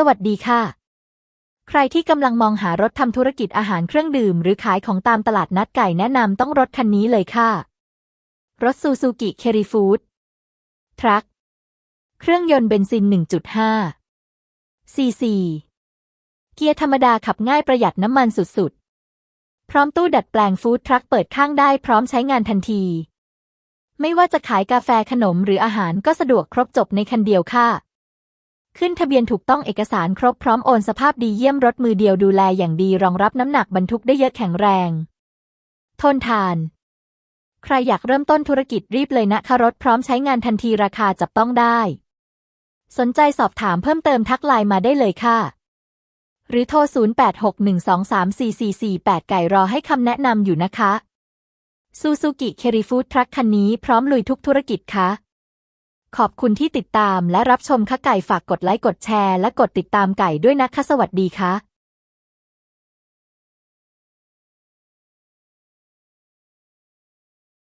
สวัสดีค่ะ ใครที่กำลังมองหารถทำธุรกิจอาหารเครื่องดื่ม หรือขายของตามตลาดนัดไก่แนะนำต้องรถคันนี้เลยค่ะ รถซูซูกิเคริฟูดทรัค เครื่องยนต์เบนซิน 1.5 ซีซี เกียร์ธรรมดาขับง่ายประหยัดน้ำมันสุดๆ พร้อมตู้ดัดแปลงฟู้ดทรัคเปิดข้างได้พร้อมใช้งานทันที ไม่ว่าจะขายกาแฟขนมหรืออาหารก็สะดวกครบจบในคันเดียวค่ะ ขึ้นทะเบียนถูกต้องเอกสารครบพร้อมโอนสภาพดีเยี่ยมรถมือเดียวดูแลอย่างดีรองรับน้ำหนักบรรทุกได้เยอะแข็งแรง ทนทาน ใครอยากเริ่มต้นธุรกิจรีบเลยนะคะรถพร้อมใช้งานทันทีราคาจับต้องได้ สนใจสอบถามเพิ่มเติมทักไลน์มาได้เลยค่ะ หรือโทร 0861234448 ไก่รอให้คำแนะนำอยู่นะคะซูซูกิเคริฟูดทรัคคันนี้พร้อมลุยทุกธุรกิจค่ะ ขอบคุณที่ติดตามและรับชมค่ะไก่ฝากกดไลค์กดแชร์และกดติดตามไก่ด้วยนะคะสวัสดีค่ะ